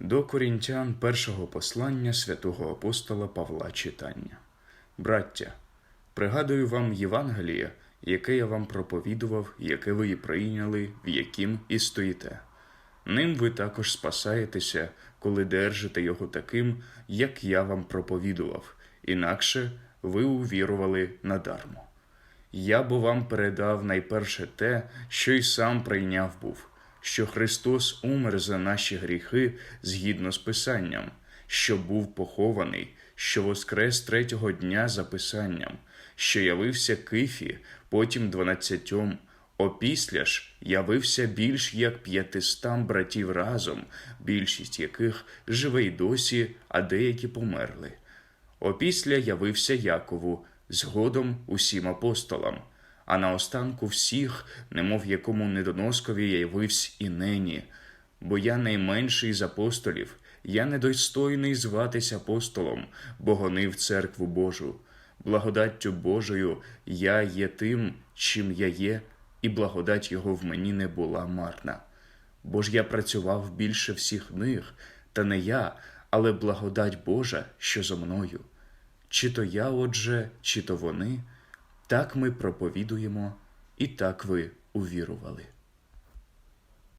До корінтян першого послання святого апостола Павла читання. Браття, пригадую вам Євангеліє, яке я вам проповідував, яке ви і прийняли, в яким і стоїте. Ним ви також спасаєтеся, коли держите його таким, як я вам проповідував, інакше ви увірували надармо. Я бо вам передав найперше те, що й сам прийняв був, що Христос умер за наші гріхи згідно з Писанням, що був похований, що воскрес третього дня за Писанням, що явився Кифі, потім дванадцятьом, опісля ж явився більш як п'ятистам братів разом, більшість яких живе й досі, а деякі померли. Опісля явився Якову, згодом усім апостолам, а наостанку всіх, немов якому недоноскові явився і нині. Бо я найменший з апостолів, я недостойний зватися апостолом, бо гонив церкву Божу. Благодаттю Божою я є тим, чим я є, і благодать його в мені не була марна. Бо ж я працював більше всіх них, та не я, але благодать Божа, що зо мною. Чи то я, отже, чи то вони, так ми проповідуємо, і так ви увірували.